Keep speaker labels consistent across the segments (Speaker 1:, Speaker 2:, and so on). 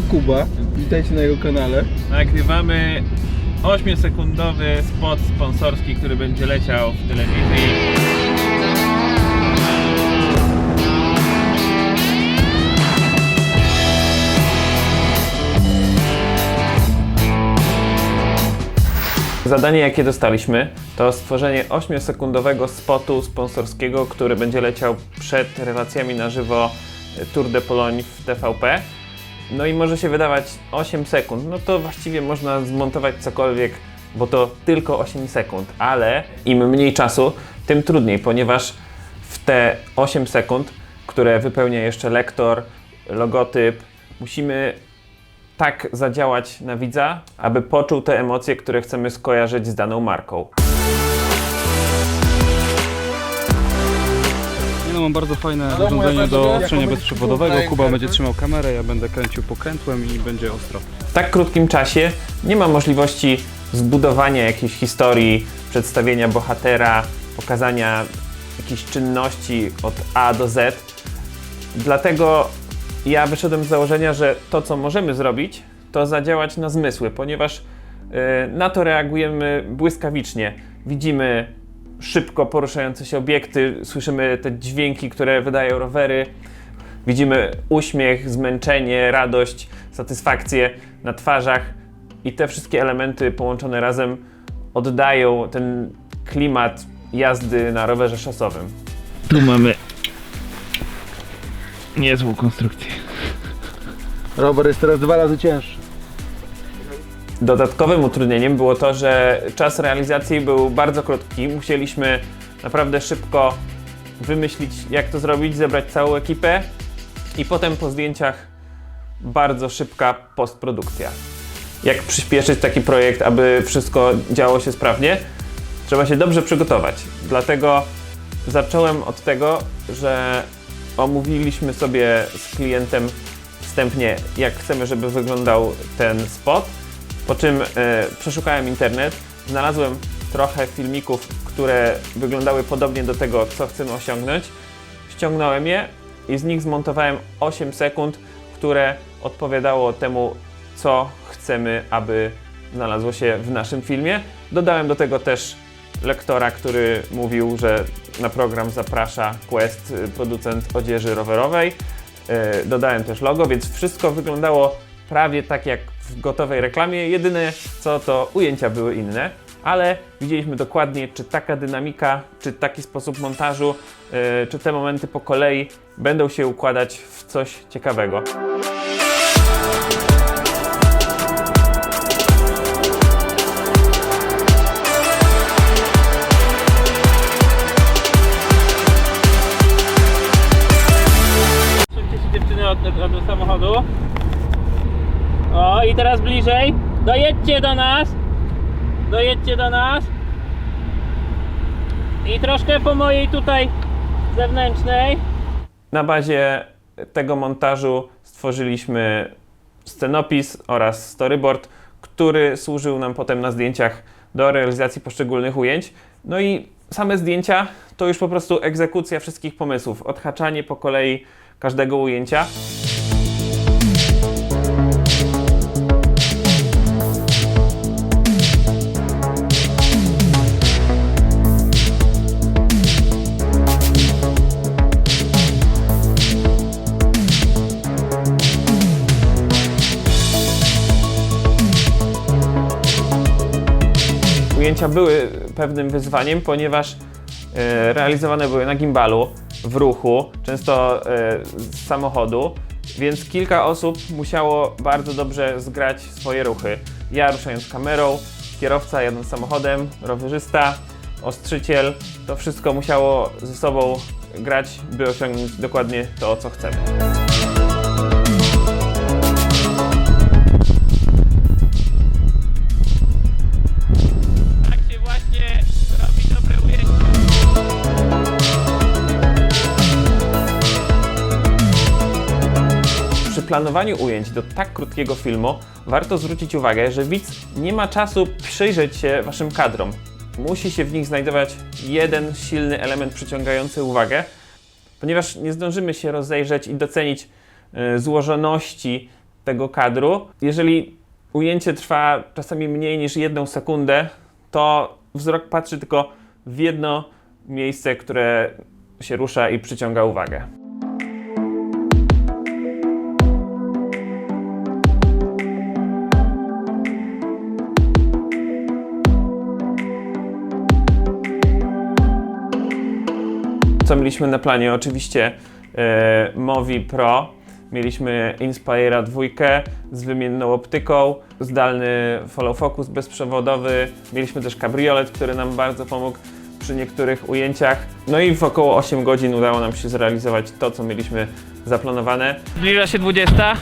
Speaker 1: to Kuba. Witajcie na jego kanale.
Speaker 2: Nagrywamy 8-sekundowy spot sponsorski, który będzie leciał w telewizji. Zadanie, jakie dostaliśmy, to stworzenie 8-sekundowego spotu sponsorskiego, który będzie leciał przed relacjami na żywo Tour de Pologne w TVP. No i może się wydawać 8 sekund, no to właściwie można zmontować cokolwiek, bo to tylko 8 sekund, ale im mniej czasu, tym trudniej, ponieważ w te 8 sekund, które wypełnia jeszcze lektor, logotyp, musimy tak zadziałać na widza, aby poczuł te emocje, które chcemy skojarzyć z daną marką.
Speaker 3: Mam bardzo fajne urządzenie do ostrzenia bezprzewodowego. Kuba będzie trzymał kamerę, ja będę kręcił pokrętłem i będzie ostro.
Speaker 2: W tak krótkim czasie nie ma możliwości zbudowania jakiejś historii, przedstawienia bohatera, pokazania jakichś czynności od A do Z. Dlatego ja wyszedłem z założenia, że to, co możemy zrobić, to zadziałać na zmysły, ponieważ y, na to reagujemy błyskawicznie. Widzimy szybko poruszające się obiekty, słyszymy te dźwięki, które wydają rowery, Widzimy uśmiech, zmęczenie, radość, satysfakcję na twarzach i te wszystkie elementy połączone razem oddają ten klimat jazdy na rowerze szosowym. Tu mamy niezłą konstrukcję.
Speaker 1: Rower jest teraz dwa razy cięższy.
Speaker 2: Dodatkowym utrudnieniem było to, że czas realizacji był bardzo krótki. Musieliśmy naprawdę szybko wymyślić, jak to zrobić, zebrać całą ekipę i potem po zdjęciach bardzo szybka postprodukcja. Jak przyspieszyć taki projekt, aby wszystko działo się sprawnie? Trzeba się dobrze przygotować. Dlatego zacząłem od tego, że omówiliśmy sobie z klientem wstępnie, jak chcemy, żeby wyglądał ten spot. Po czym e, przeszukałem internet, znalazłem trochę filmików, które wyglądały podobnie do tego, co chcemy osiągnąć. Ściągnąłem je i z nich zmontowałem 8 sekund, które odpowiadało temu, co chcemy, aby znalazło się w naszym filmie. Dodałem do tego też lektora, który mówił, że na program zaprasza Quest, y, producent odzieży rowerowej. E, Dodałem też logo, więc wszystko wyglądało prawie tak jak gotowej reklamie. Jedyne co to ujęcia były inne, ale widzieliśmy dokładnie, czy taka dynamika, czy taki sposób montażu, e, czy te momenty po kolei będą się układać w coś ciekawego. Teraz bliżej. Dojedźcie do nas. Dojedźcie do nas. I troszkę po mojej tutaj zewnętrznej. Na bazie tego montażu stworzyliśmy scenopis oraz storyboard, który służył nam potem na zdjęciach do realizacji poszczególnych ujęć. No i same zdjęcia to już po prostu egzekucja wszystkich pomysłów, odhaczanie po kolei każdego ujęcia. Ujęcia były pewnym wyzwaniem, ponieważ e, realizowane były na gimbalu, w ruchu, często e, z samochodu, więc kilka osób musiało bardzo dobrze zgrać swoje ruchy. Ja ruszając kamerą, kierowca jadąc samochodem, rowerzysta, ostrzyciel, to wszystko musiało ze sobą grać, by osiągnąć dokładnie to, co chcemy. Planowaniu ujęć do tak krótkiego filmu warto zwrócić uwagę, że widz nie ma czasu przyjrzeć się waszym kadrom. Musi się w nich znajdować jeden silny element przyciągający uwagę, ponieważ nie zdążymy się rozejrzeć i docenić y, złożoności tego kadru. Jeżeli ujęcie trwa czasami mniej niż jedną sekundę, to wzrok patrzy tylko w jedno miejsce, które się rusza i przyciąga uwagę. Co mieliśmy na planie? Oczywiście e, Movi Pro. Mieliśmy Inspira 2 z wymienną optyką, zdalny follow focus bezprzewodowy. Mieliśmy też kabriolet, który nam bardzo pomógł przy niektórych ujęciach. No i w około 8 godzin udało nam się zrealizować to, co mieliśmy zaplanowane. Zbliża się 20.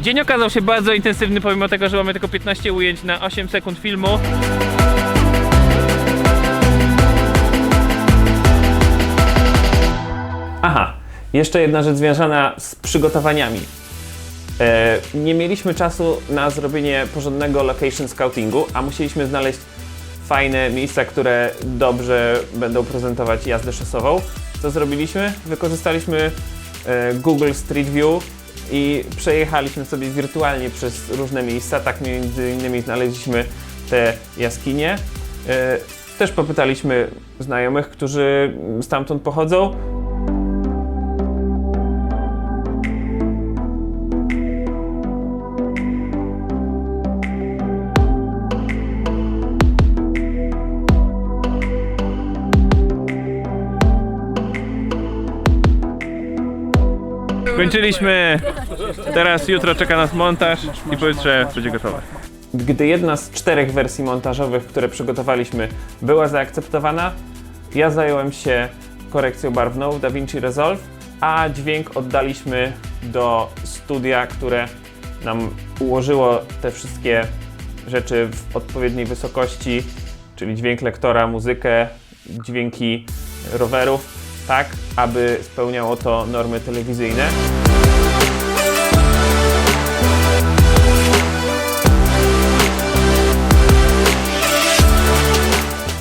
Speaker 2: Dzień okazał się bardzo intensywny, pomimo tego, że mamy tylko 15 ujęć na 8 sekund filmu. Jeszcze jedna rzecz związana z przygotowaniami. E, nie mieliśmy czasu na zrobienie porządnego location scoutingu, a musieliśmy znaleźć fajne miejsca, które dobrze będą prezentować jazdę szosową. Co zrobiliśmy? Wykorzystaliśmy e, Google Street View i przejechaliśmy sobie wirtualnie przez różne miejsca. Tak między innymi znaleźliśmy te jaskinie. E, też popytaliśmy znajomych, którzy stamtąd pochodzą. Skończyliśmy. Teraz jutro czeka nas montaż i pojutrze będzie gotowe. Gdy jedna z czterech wersji montażowych, które przygotowaliśmy, była zaakceptowana, ja zająłem się korekcją barwną w DaVinci Resolve, a dźwięk oddaliśmy do studia, które nam ułożyło te wszystkie rzeczy w odpowiedniej wysokości, czyli dźwięk lektora, muzykę, dźwięki rowerów, tak aby spełniało to normy telewizyjne.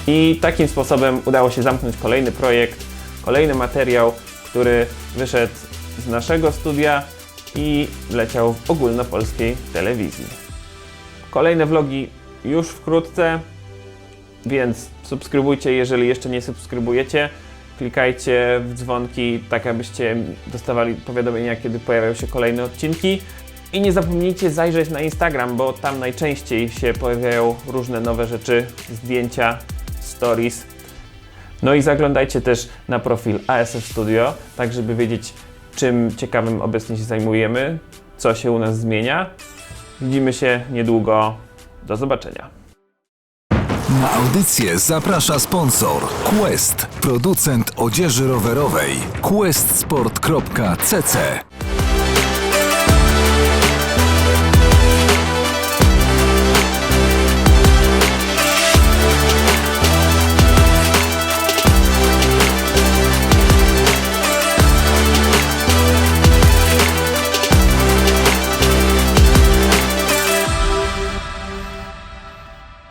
Speaker 2: I takim sposobem udało się zamknąć kolejny projekt, kolejny materiał, który wyszedł z naszego studia i leciał w ogólnopolskiej telewizji. Kolejne vlogi już wkrótce, więc subskrybujcie, jeżeli jeszcze nie subskrybujecie. Klikajcie w dzwonki, tak abyście dostawali powiadomienia, kiedy pojawiają się kolejne odcinki. I nie zapomnijcie zajrzeć na Instagram, bo tam najczęściej się pojawiają różne nowe rzeczy, zdjęcia, stories. No i zaglądajcie też na profil ASF Studio, tak żeby wiedzieć, czym ciekawym obecnie się zajmujemy, co się u nas zmienia. Widzimy się niedługo. Do zobaczenia.
Speaker 4: Na audycję zaprasza sponsor Quest, producent odzieży rowerowej. questsport.cc